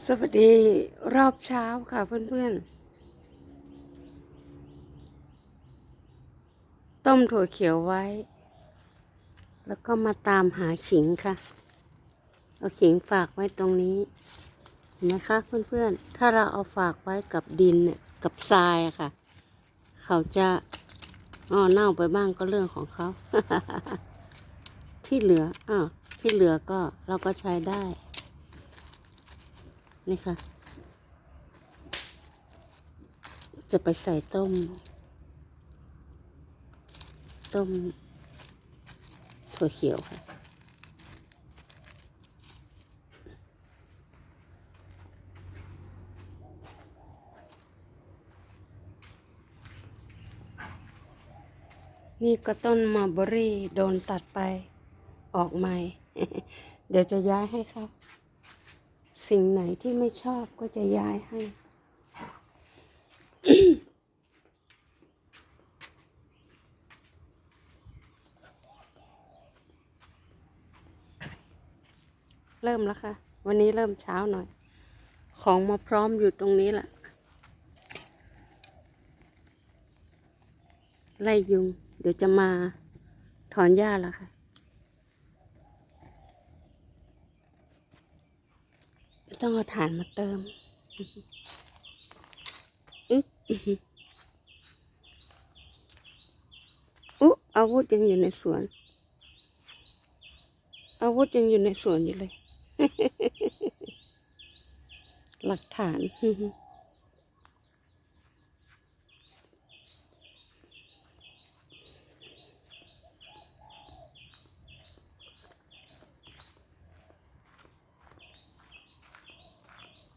สวัสดีรอบเช้าค่ะเพื่อนๆ ต้มถั่วเขียวไว้ แล้วก็มาตามหาขิงค่ะ เอาขิงฝากไว้ตรงนี้เห็นไหมคะเพื่อนๆ ถ้าเราเอาฝากไว้กับดินเนี่ยกับทรายค่ะ เขาจะอ๋อเน่าไปบ้างก็เรื่องของเขา ที่เหลืออ้าวที่เหลือก็เราก็ใช้ได้ นี่ค่ะ จะไปใส่ต้ม ต้มถั่วเขียวค่ะ นี่ก็ต้นมาเบอรี่โดนตัดไปออกใหม่ เดี๋ยวจะย้ายให้เขา สิ่งไหนที่ไม่ชอบก็จะย้ายให้เริ่มแล้วค่ะ วันนี้เริ่มเช้าหน่อย ของมาพร้อมอยู่ตรงนี้แหละไล่ยุง เดี๋ยวจะมาถอนหญ้าแล้วค่ะ ต้องเอาฐานมาเติมอุ๊อุ๊อาวุธยังอยู่ในสวน อาวุธยังอยู่ในสวนอยู่เลย หลักฐาน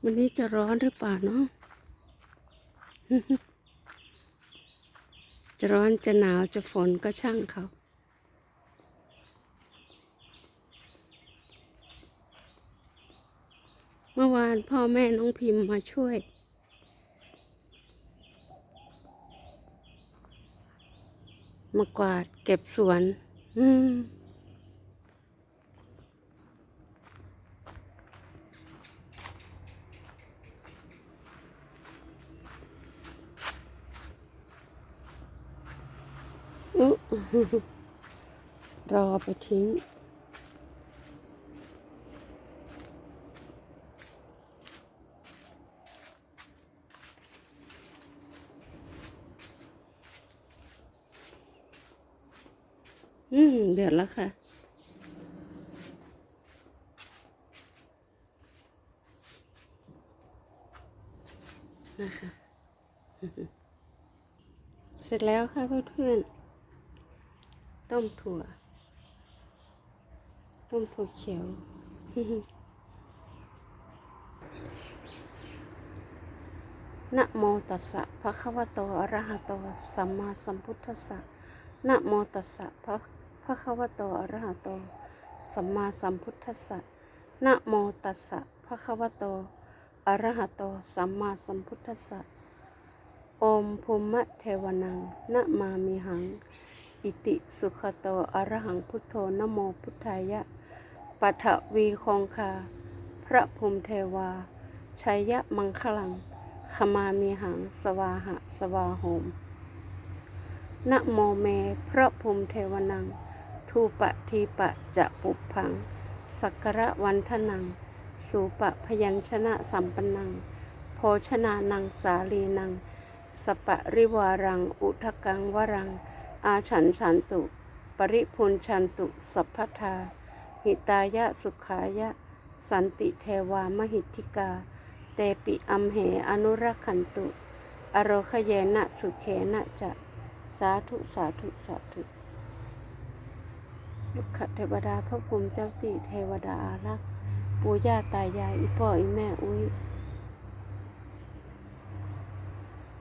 วันนี้จะร้อนหรือเปล่าเนาะจะร้อนจะหนาวจะฝนก็ช่างเขา เมื่อวานพ่อแม่น้องพิมพ์มาช่วย มากวาดเก็บสวน อืม อุ๊ รอไปทิ้ง อืม เดือดแล้วค่ะนะคะ เสร็จแล้วค่ะเพื่อนๆ ต้มถั่ว ต้มถั่วเขียว นะโมตัสสะภะคะวะโต อะระหะโต สัมมาสัมพุทธัสสะ นะโมตัสสะภะภะคะวะโต อะระหะโต สัมมาสัมพุทธัสสะ นะโมตัสสะภะคะวะโต อะระหะโต สัมมาสัมพุทธัสสะ โอมภูมิเทวนังนะมามิหัง อิติสุขโตอรหังพุทโธนโมพุทธายะปัทวีคงคา พระภูมิเทวาชัยยะมังคลัง ขมามีหัง สวาหะ สวาโหมนะโมเม พระภูมิเทวนัง ทูปะทีปะจะปุพพัง สักระวันทนัง สูปะพยัญชนะสัมปนัง โภชนานังสาลีนัง สปะริวารัง อุทกังวรัง อาฉันฉันตุ ปริพุนชันตุสัพพทา หิตายะสุขายะ สันติเทวามหิทธิกา เตปิอัมเหอนุรักขันตุ อโรคเยนะสุเขนะจะสาธุสาธุสาธุลูกขเทวดาพระภูมิเจ้าติเทวดาอารักษ์ปู่ย่าตายายอีพ่ออีแม่อุ้ย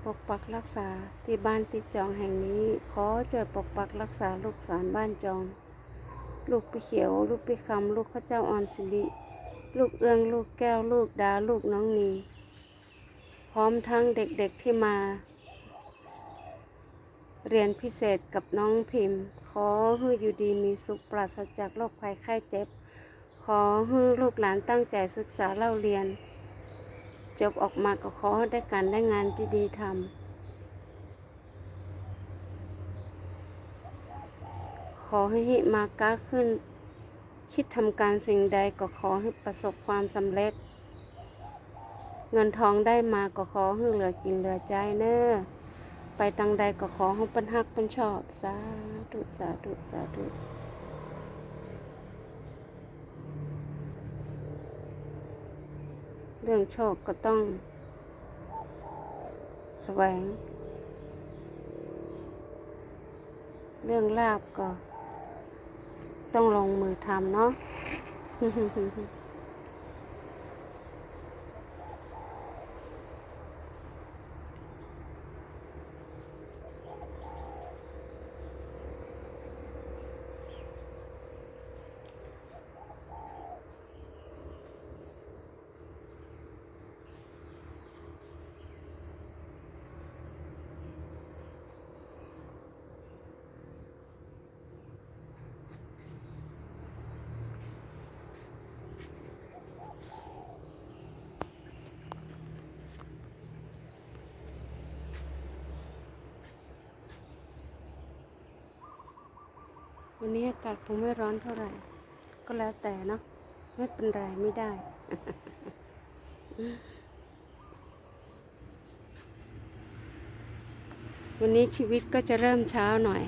ปกปักรักษาที่บ้านติจองแห่งนี้ ขอเจอปกปักรักษาลูกสารบ้านจอง ลูกปีเขียว ลูกปีคำลูกข้าเจ้าอ่อนสิริลูกเอื้องลูกแก้วลูกดาลูกน้องนีพร้อมทั้งเด็กๆที่มา เรียนพิเศษกับน้องพิมพ์ ขอให้อยู่ดีมีสุขปราศจากโรคภัยไข้เจ็บ ขอให้ลูกหลานตั้งใจศึกษาเล่าเรียน จบออกมาก็ขอได้การได้งานที่ดีทำขอให้หิมาก้าขึ้น คิดทำการสิ่งใดก็ขอให้ประสบความสำเร็จ เงินทองได้มาก็ขอให้เหลือกินเหลือใจเนอ้อไปตังใดก็ขอให้เป็นฮักเป็นชอบ สาธุสาธุสาธุ เรื่องโชคก็ต้องแสวง เรื่องลาบก็ ต้องลงมือทำเนาะ วันนี้อากาศคงไม่ร้อนเท่าไหร่ ก็แล้วแต่เนาะไม่เป็นไรไม่ได้ วันนี้ชีวิตก็จะเริ่มเช้าหน่อย